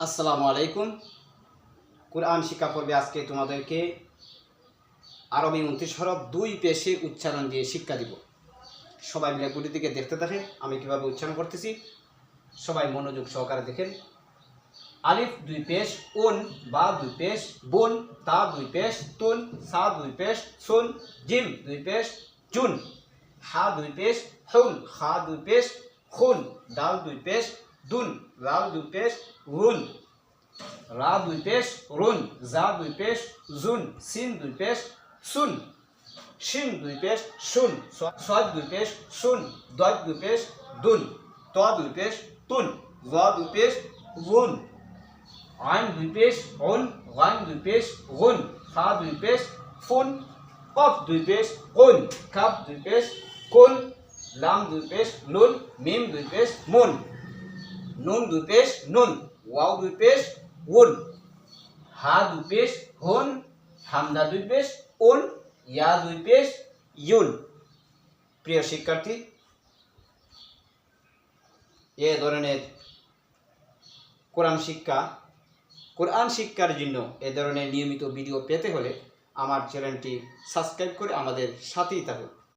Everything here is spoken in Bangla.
আসসালামু আলাইকুম। কোরআন শিক্ষা পর্বে আজকে তোমাদেরকে আরবি উনত্রিশ হরফ দুই পেশে উচ্চারণ দিয়ে শিক্ষা দিব। সবাই মিলে গুটি দিকে দেখতে থাকেন, আমি কীভাবে উচ্চারণ করতেছি, সবাই মনোযোগ সহকারে দেখেন। আলিফ দুই পেশ, উন, বা দুই পেশ, বোন, তা দুই পেশ, তুন, সা দুই পেশ, সুন, জিম দুই পেশ, জুন। হা দুই পেশ, হুন, খা দুই পেশ, খুন ডাল দুই পেশ দুন লাল দুই পেশ রুন রা দুই পেশ রুন জা দুই পেশ জুন সিন দুই পেশ সুন শিন দুই পেশ শুন সদ দুই পেশ শুন দদ দুই পেশ দুন ত দুই পেশ তুন জ দুই পেশ গুন আইন দুই পেশ অন গান দুই পেশ গুন খা দুই পেশ ফুন কফ দুই পেশ কোন কাপ দুই পেশ কোন লাম দুই পেশ লুন মিম দুই পেশ মুন নুন দুই পেশ নুন, ওয়াও দুই পেশ উন, হা দুই পেশ হুন, হামদা দুই পেশ উন, ইয়া দুই পেশ ইউন। প্রিয় শিক্ষার্থী, এ ধরনের কোরআন শিক্ষা, কোরআন শিক্ষার জন্য এ ধরনের নিয়মিত ভিডিও পেতে হলে আমার চ্যানেলটি সাবস্ক্রাইব করে আমাদের সাথেই থাকুন।